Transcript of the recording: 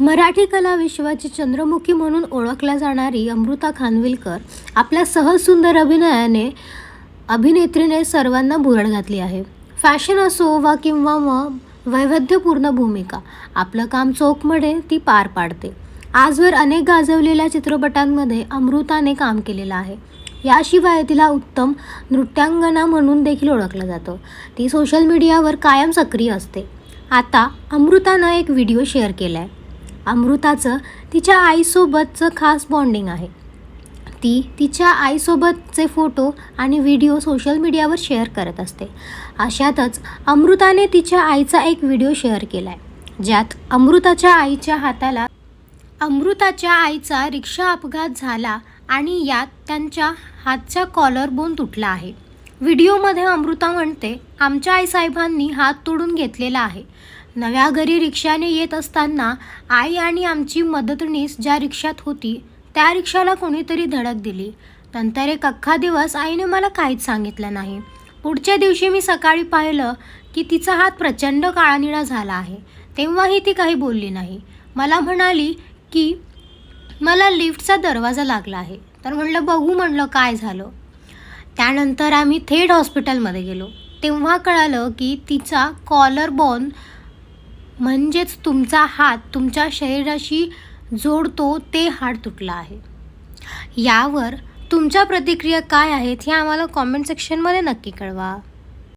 मराठी कला विश्वाची चंद्रमुखी म्हणून ओळखल्या जाणारी अमृता खानविलकर आपल्या सहज सुंदर अभिनयाने अभिनेत्रीने सर्वांना भुरळ घातली आहे. फॅशन असो वा किंवा मग वैविध्यपूर्ण भूमिका आपलं काम चोखमध्ये ती पार पाडते. आजवर अनेक गाजवलेल्या चित्रपटांमध्ये अमृताने काम केलेलं आहे. याशिवाय तिला उत्तम नृत्यांगना म्हणून देखील ओळखलं जातं. ती सोशल मीडियावर कायम सक्रिय असते. आता अमृतानं एक व्हिडिओ शेअर केला आहे अमृताचं तिच्या आईसोबतचं खास बॉन्डिंग आहे. ती तिच्या आईसोबतचे फोटो आणि व्हिडिओ सोशल मीडियावर शेअर करत असते. अशातच अमृताने तिच्या आईचा एक व्हिडिओ शेअर केला आहे ज्यात अमृताच्या आईच्या हाताला अमृताच्या आईचा रिक्षा अपघात झाला आणि यात त्यांच्या हातचा कॉलर बोन तुटला आहे. व्हिडिओमध्ये अमृता म्हणते आमच्या आईसाहेबांनी हात तोडून घेतलेला आहे. नव्या घरी रिक्षाने येत असताना आई आणि आमची मदतनीस ज्या रिक्षात होती त्या रिक्षाला कोणीतरी धडक दिली. नंतर एक अख्खा दिवस आईने मला काहीच सांगितलं नाही. पुढच्या दिवशी मी सकाळी पाहिलं की तिचा हात प्रचंड काळानिळा झाला आहे. तेव्हाही ती काही बोलली नाही. मला म्हणाली की मला लिफ्टचा दरवाजा लागला आहे. तर म्हणलं बघू म्हणलं काय झालं. त्यानंतर आम्ही थेट हॉस्पिटलमध्ये गेलो. तेव्हा कळालं की तिचा कॉलर बॉन म्हणजेच तुमचा हात तुमच्या शरीराशी जोडतो ते हाड तुटलं आहे. यावर तुमच्या प्रतिक्रिया काय आहेत हे आम्हाला कॉमेंट सेक्शनमध्ये नक्की कळवा.